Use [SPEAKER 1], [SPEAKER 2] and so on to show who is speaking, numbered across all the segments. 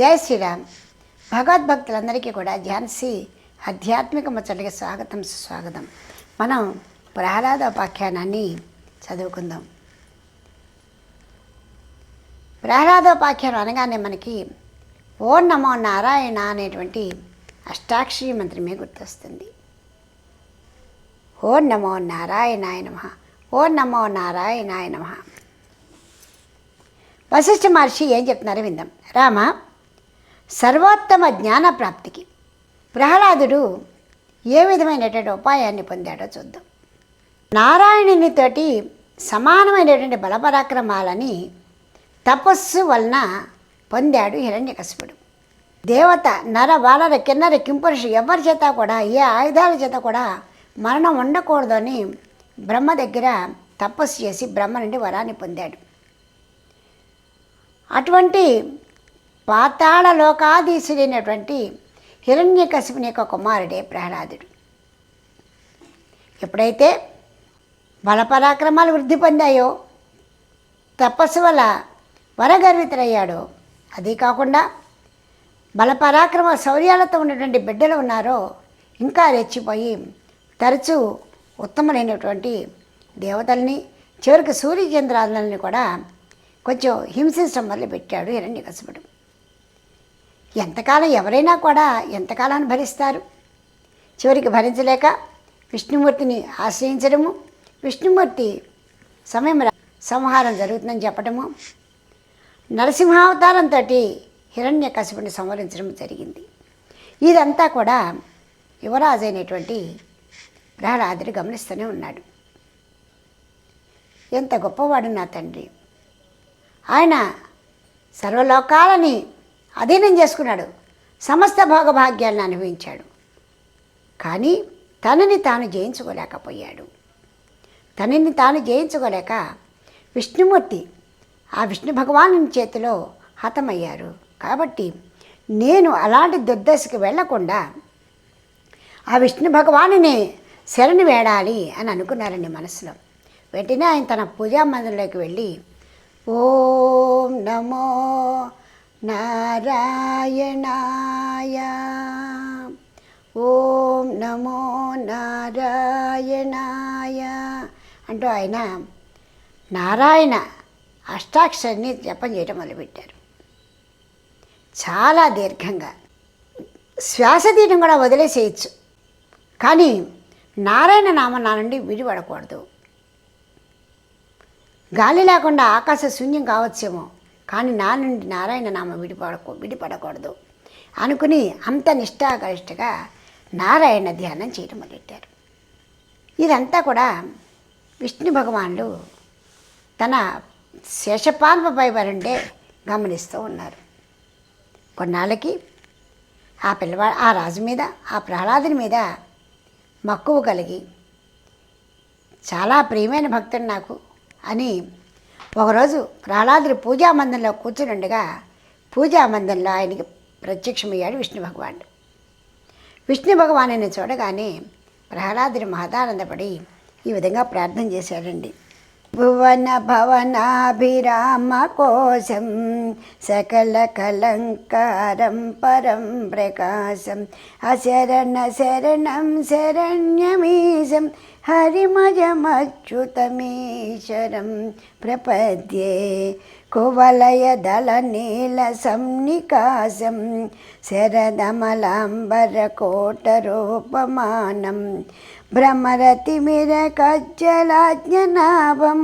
[SPEAKER 1] జై శ్రీరామ్ భగవద్భక్తులందరికీ కూడా ఝాన్సీ ఆధ్యాత్మిక ముచ్చటికి స్వాగతం సుస్వాగతం మనం ప్రహ్లాద ఉపాఖ్యానాన్ని చదువుకుందాం ప్రహ్లాదోపాఖ్యానం అనగానే మనకి ఓం నమో నారాయణ అనేటువంటి అష్టాక్షరి మంత్రమే గుర్తొస్తుంది ఓం నమో నారాయణాయ నమ ఓం నమో నారాయణాయ నమ వశిష్ఠ మహర్షి ఏం చెప్తున్నారో విందాం రామ సర్వోత్తమ జ్ఞాన ప్రాప్తికి ప్రహ్లాదుడు ఏ విధమైనటువంటి ఉపాయాన్ని పొందాడో చూద్దాం నారాయణునితోటి సమానమైనటువంటి బలపరాక్రమాలని తపస్సు వలన పొందాడు హిరణ్యకశిపుడు దేవత నర బాలర కిన్నర కింపురుషు ఎవరి చేత కూడా ఏ ఆయుధాల చేత కూడా మరణం ఉండకూడదు అని బ్రహ్మ దగ్గర తపస్సు చేసి బ్రహ్మ నుండి వరాన్ని పొందాడు అటువంటి పాతాళ లోకాధీశుడైనటువంటి కశిపుని యొక్క కుమారుడే ప్రహ్లాదుడు ఎప్పుడైతే బలపరాక్రమాలు వృద్ధి పొందాయో తపస్సు వల్ల వరగర్వితులయ్యాడో అది కాకుండా బలపరాక్రమ శౌర్యాలతో ఉన్నటువంటి బిడ్డలు ఉన్నారో ఇంకా రెచ్చిపోయి తరచూ ఉత్తమమైనటువంటి దేవతల్ని చివరికి సూర్యచంద్రాలని కూడా కొంచెం హింసించడం మొదలుపెట్టాడు హిరణ్యకశిపుడు ఎంతకాలం ఎవరైనా కూడా ఎంతకాలాన్ని భరిస్తారు చివరికి భరించలేక విష్ణుమూర్తిని ఆశ్రయించడము విష్ణుమూర్తి సమయం సంహారం జరుగుతుందని చెప్పడము తోటి హిరణ్య కసిపుని సంహరించడం జరిగింది ఇదంతా కూడా యువరాజు అయినటువంటి ప్రహ్లాదుడు గమనిస్తూనే ఉన్నాడు ఎంత గొప్పవాడు నా తండ్రి ఆయన సర్వలోకాలని అధీనం చేసుకున్నాడు సమస్త భోగభాగ్యాలను అనుభవించాడు కానీ తనని తాను జయించుకోలేకపోయాడు తనని తాను జయించుకోలేక విష్ణుమూర్తి ఆ విష్ణు భగవాను చేతిలో హతమయ్యారు కాబట్టి నేను అలాంటి దుర్దశకు వెళ్లకుండా ఆ విష్ణు భగవానుని శరణి వేడాలి అని అనుకున్నారండి మనసులో వెంటనే ఆయన తన పూజా మందిరంలోకి వెళ్ళి ఓం నమో నారాయణాయ ఓం నమో నారాయణాయ అంటూ ఆయన నారాయణ అష్టాక్షరిని జపం చేయటం మొదలుపెట్టారు చాలా దీర్ఘంగా శ్వాస తీయడం కూడా వదిలేసేయచ్చు కానీ నారాయణ నామ నా నుండి విడిపడకూడదు గాలి లేకుండా ఆకాశ శూన్యం కావచ్చేమో కానీ నా నుండి నారాయణ నామం విడిపడకు విడిపడకూడదు అనుకుని అంత నిష్టాగరిష్టగా నారాయణ ధ్యానం చేయడం మొదలెట్టారు ఇదంతా కూడా విష్ణు భగవానుడు తన శేషపాల్పపై వరుండే గమనిస్తూ ఉన్నారు కొన్నాళ్ళకి ఆ పిల్లవా ఆ రాజు మీద ఆ ప్రహ్లాదుని మీద మక్కువ కలిగి చాలా ప్రియమైన భక్తుడు నాకు అని ఒకరోజు ప్రహ్లాదుడు పూజామందిరంలో కూర్చునుండగా మందంలో ఆయనకి ప్రత్యక్షమయ్యాడు విష్ణు భగవానుడు విష్ణు భగవాను చూడగానే ప్రహ్లాదుడు మహదానందపడి ఈ విధంగా ప్రార్థన చేశాడండి భువన భవనాభిరామ కోసం సకల కలంకారం పరం ప్రకాశం అశరణ శరణం శరణ్యమీశం హరిమయమచ్యుతమీశ్వరం ప్రపద్యే కువలయదల దళ నీల సంనికాసం శరదమలాంబరకోట రూపమానం భ్రమరతిమిరకజ్జలాజ్ఞనాభం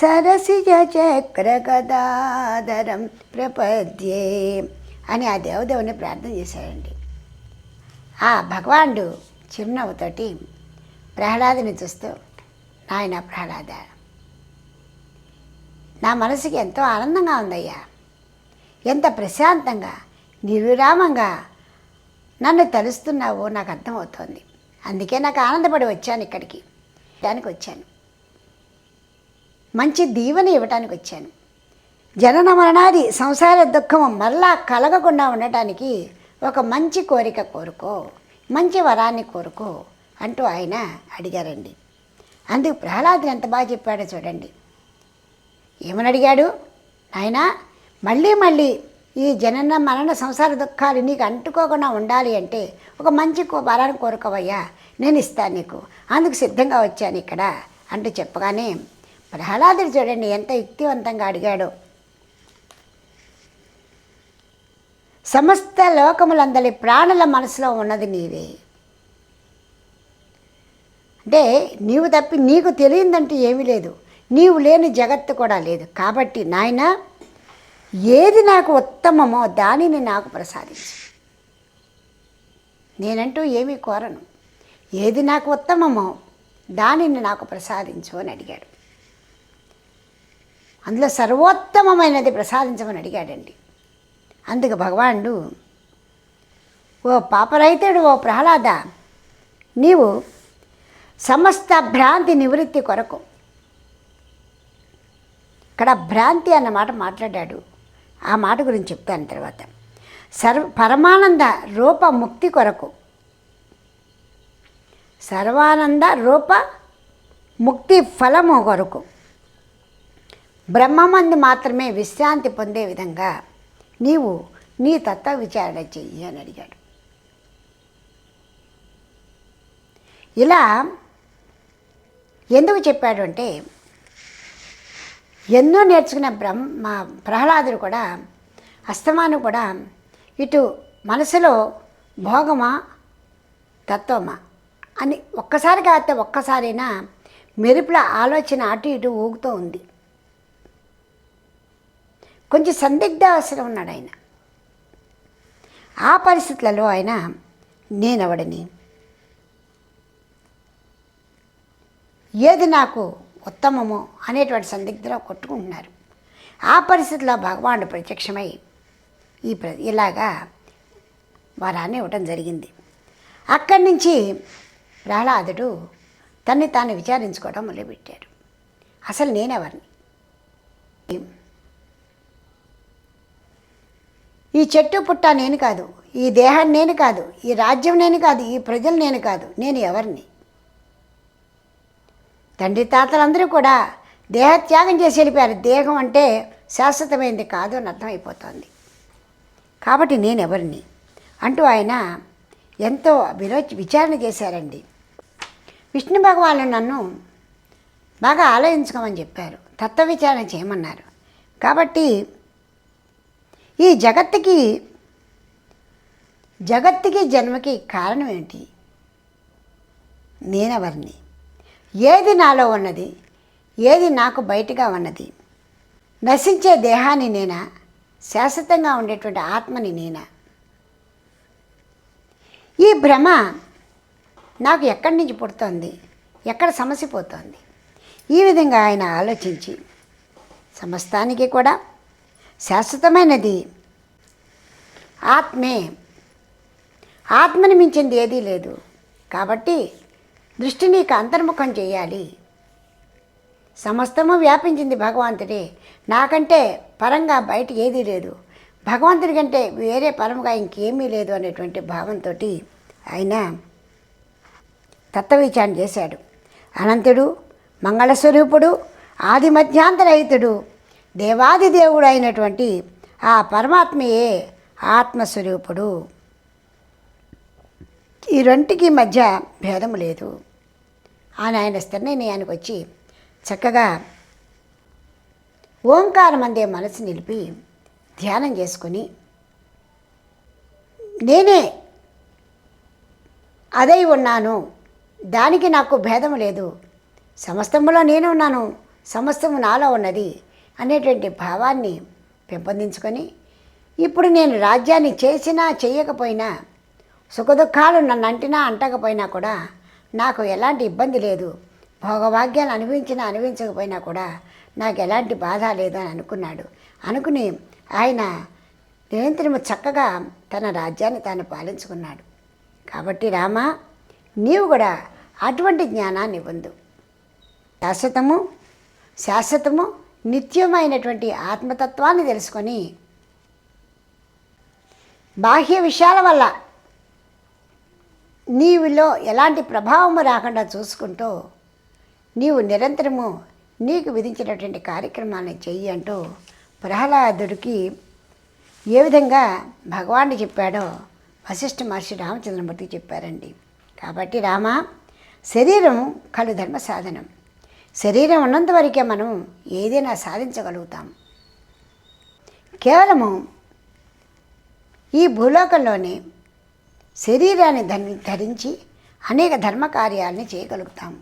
[SPEAKER 1] సరసిజచక్రగదాధరం ప్రపద్యే అని ఆ దేవదేవుని ప్రార్థన చేశాడండి ఆ భగవానుడు చిరునవ్వుతోటి ప్రహ్లాదుని చూస్తూ నాయన ప్రహ్లాద నా మనసుకి ఎంతో ఆనందంగా ఉందయ్యా ఎంత ప్రశాంతంగా నిర్విరామంగా నన్ను తలుస్తున్నావో నాకు అర్థమవుతోంది అందుకే నాకు ఆనందపడి వచ్చాను ఇక్కడికి దానికి వచ్చాను మంచి దీవెన ఇవ్వటానికి వచ్చాను జనన మరణాది సంసార దుఃఖం మరలా కలగకుండా ఉండటానికి ఒక మంచి కోరిక కోరుకో మంచి వరాన్ని కోరుకో అంటూ ఆయన అడిగారండి అందుకు ప్రహ్లాదుడు ఎంత బాగా చెప్పాడో చూడండి ఏమని అడిగాడు ఆయన మళ్ళీ మళ్ళీ ఈ జనన మరణ సంసార దుఃఖాలు నీకు అంటుకోకుండా ఉండాలి అంటే ఒక మంచి వరాన్ని కోరుకోవయ్యా నేను ఇస్తాను నీకు అందుకు సిద్ధంగా వచ్చాను ఇక్కడ అంటూ చెప్పగానే ప్రహ్లాదుడు చూడండి ఎంత యుక్తివంతంగా అడిగాడు సమస్త లోకములందరి ప్రాణుల మనసులో ఉన్నది నీవే అంటే నీవు తప్పి నీకు తెలియదంటూ ఏమీ లేదు నీవు లేని జగత్తు కూడా లేదు కాబట్టి నాయన ఏది నాకు ఉత్తమమో దానిని నాకు ప్రసాదించు నేనంటూ ఏమీ కోరను ఏది నాకు ఉత్తమమో దానిని నాకు ప్రసాదించు అని అడిగాడు అందులో సర్వోత్తమమైనది ప్రసాదించమని అడిగాడండి అందుకు భగవానుడు ఓ పాపరైతేడు ఓ ప్రహ్లాద నీవు సమస్త భ్రాంతి నివృత్తి కొరకు ఇక్కడ భ్రాంతి అన్న మాట మాట్లాడాడు ఆ మాట గురించి చెప్తాను తర్వాత సర్వ పరమానంద రూప ముక్తి కొరకు సర్వానంద రూప ముక్తి ఫలము కొరకు బ్రహ్మమంది మాత్రమే విశ్రాంతి పొందే విధంగా నీవు నీ తత్వ విచారణ చెయ్యి అని అడిగాడు ఇలా ఎందుకు చెప్పాడు అంటే ఎన్నో నేర్చుకున్న బ్రహ్మ మా ప్రహ్లాదుడు కూడా అస్తమాను కూడా ఇటు మనసులో భోగమా తత్వమా అని ఒక్కసారి కాకపోతే ఒక్కసారైనా మెరుపుల ఆలోచన అటు ఇటు ఊగుతూ ఉంది కొంచెం సందిగ్ధ అవసరం ఉన్నాడు ఆయన ఆ పరిస్థితులలో ఆయన నేనవడని ఏది నాకు ఉత్తమమో అనేటువంటి సందిగ్ధలో కొట్టుకుంటున్నారు ఆ పరిస్థితిలో భగవానుడు ప్రత్యక్షమై ఈ ప్ర ఇలాగా వరాన్ని ఇవ్వటం జరిగింది అక్కడి నుంచి ప్రహ్లాదుడు తన్ని తాను విచారించుకోవడం మొదలుపెట్టాడు అసలు నేనెవరిని ఈ చెట్టు పుట్ట నేను కాదు ఈ దేహాన్ని నేను కాదు ఈ రాజ్యం నేను కాదు ఈ ప్రజలు నేను కాదు నేను ఎవరిని తండ్రి తాతలందరూ కూడా దేహత్యాగం చేసి వెళ్ళిపోయారు దేహం అంటే శాశ్వతమైంది కాదు అని అర్థమైపోతుంది కాబట్టి నేను ఎవరిని అంటూ ఆయన ఎంతో విలో విచారణ చేశారండి విష్ణు భగవాను నన్ను బాగా ఆలోచించుకోమని చెప్పారు తత్వ విచారణ చేయమన్నారు కాబట్టి ఈ జగత్తుకి జగత్తుకి జన్మకి కారణం ఏంటి నేనెవరిని ఏది నాలో ఉన్నది ఏది నాకు బయటగా ఉన్నది నశించే దేహాన్ని నేనా శాశ్వతంగా ఉండేటువంటి ఆత్మని నేనా ఈ భ్రమ నాకు ఎక్కడి నుంచి పుడుతోంది ఎక్కడ సమస్య పోతోంది ఈ విధంగా ఆయన ఆలోచించి సమస్తానికి కూడా శాశ్వతమైనది ఆత్మే ఆత్మని మించింది ఏదీ లేదు కాబట్టి దృష్టి నీకు అంతర్ముఖం చేయాలి సమస్తము వ్యాపించింది భగవంతుడే నాకంటే పరంగా బయట ఏదీ లేదు భగవంతుడి కంటే వేరే పరముగా ఇంకేమీ లేదు అనేటువంటి భావంతో ఆయన తత్వవిచారణ చేశాడు అనంతుడు మంగళస్వరూపుడు ఆది మధ్యాంతరహితుడు దేవాది దేవుడు అయినటువంటి ఆ పరమాత్మయే ఆత్మస్వరూపుడు ఈ రెంటికి మధ్య భేదం లేదు అని ఆయన స్థిర్ణయానికి వచ్చి చక్కగా ఓంకారం అందే మనసు నిలిపి ధ్యానం చేసుకుని నేనే అదై ఉన్నాను దానికి నాకు భేదం లేదు సమస్తంలో నేను ఉన్నాను సమస్తము నాలో ఉన్నది అనేటువంటి భావాన్ని పెంపొందించుకొని ఇప్పుడు నేను రాజ్యాన్ని చేసినా చేయకపోయినా సుఖదుఖాలు నన్ను అంటినా అంటకపోయినా కూడా నాకు ఎలాంటి ఇబ్బంది లేదు భోగభాగ్యాలు అనిపించినా అనిపించకపోయినా కూడా నాకు ఎలాంటి బాధ లేదు అని అనుకున్నాడు అనుకుని ఆయన నిరంతరము చక్కగా తన రాజ్యాన్ని తాను పాలించుకున్నాడు కాబట్టి రామా నీవు కూడా అటువంటి జ్ఞానాన్ని పొందు శాశ్వతము శాశ్వతము నిత్యమైనటువంటి ఆత్మతత్వాన్ని తెలుసుకొని బాహ్య విషయాల వల్ల నీవులో ఎలాంటి ప్రభావము రాకుండా చూసుకుంటూ నీవు నిరంతరము నీకు విధించినటువంటి కార్యక్రమాన్ని చెయ్యి అంటూ ప్రహ్లాదుడికి ఏ విధంగా భగవాను చెప్పాడో వశిష్ఠ మహర్షి రామచంద్రమూర్తికి చెప్పారండి కాబట్టి రామ శరీరం కలు ధర్మ సాధనం శరీరం ఉన్నంత వరకే మనం ఏదైనా సాధించగలుగుతాం కేవలము ఈ భూలోకంలోనే శరీరాన్ని ధరించి అనేక ధర్మకార్యాలని చేయగలుగుతాము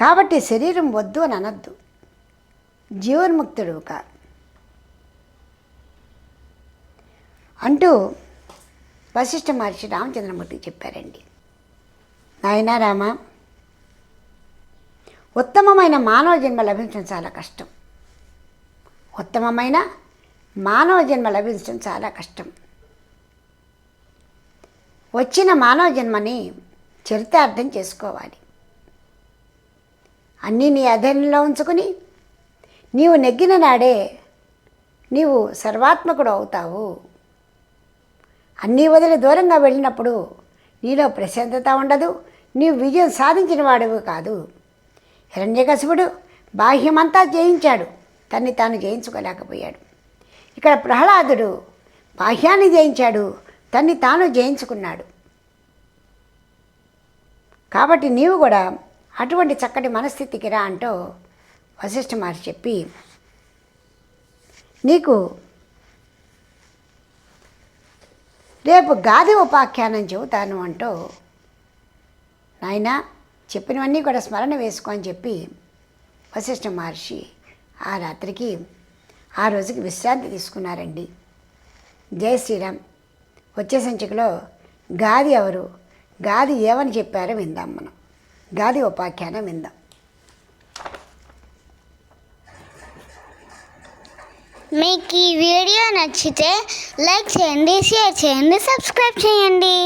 [SPEAKER 1] కాబట్టి శరీరం వద్దు అని అనద్దు జీవన్ముక్తుడు ఒక అంటూ వశిష్ఠ మహర్షి రామచంద్రమూర్తికి చెప్పారండి నాయనా రామ ఉత్తమమైన మానవ జన్మ లభించడం చాలా కష్టం ఉత్తమమైన మానవ జన్మ లభించడం చాలా కష్టం వచ్చిన మానవ జన్మని చరితార్థం చేసుకోవాలి అన్నీ నీ అధీనంలో ఉంచుకుని నీవు నెగ్గిన నాడే నీవు సర్వాత్మకుడు అవుతావు అన్నీ వదిలి దూరంగా వెళ్ళినప్పుడు నీలో ప్రశాంతత ఉండదు నీవు విజయం సాధించిన వాడువు కాదు హిరణ్యకశిపుడు బాహ్యమంతా జయించాడు తన్ని తాను జయించుకోలేకపోయాడు ఇక్కడ ప్రహ్లాదుడు బాహ్యాన్ని జయించాడు తన్ని తాను జయించుకున్నాడు కాబట్టి నీవు కూడా అటువంటి చక్కటి మనస్థితికి రా అంటూ వశిష్ఠ మహర్షి చెప్పి నీకు రేపు గాది ఉపాఖ్యానం చెబుతాను అంటూ నాయన చెప్పినవన్నీ కూడా స్మరణ వేసుకో అని చెప్పి వశిష్ఠ మహర్షి ఆ రాత్రికి ఆ రోజుకి విశ్రాంతి తీసుకున్నారండి జై శ్రీరామ్ వచ్చే సంచికలో గాది ఎవరు గాది ఏమని చెప్పారో విందాం మనం గాది ఉపాఖ్యానం విందాం మీకు ఈ వీడియో నచ్చితే లైక్ చేయండి షేర్ చేయండి సబ్స్క్రైబ్ చేయండి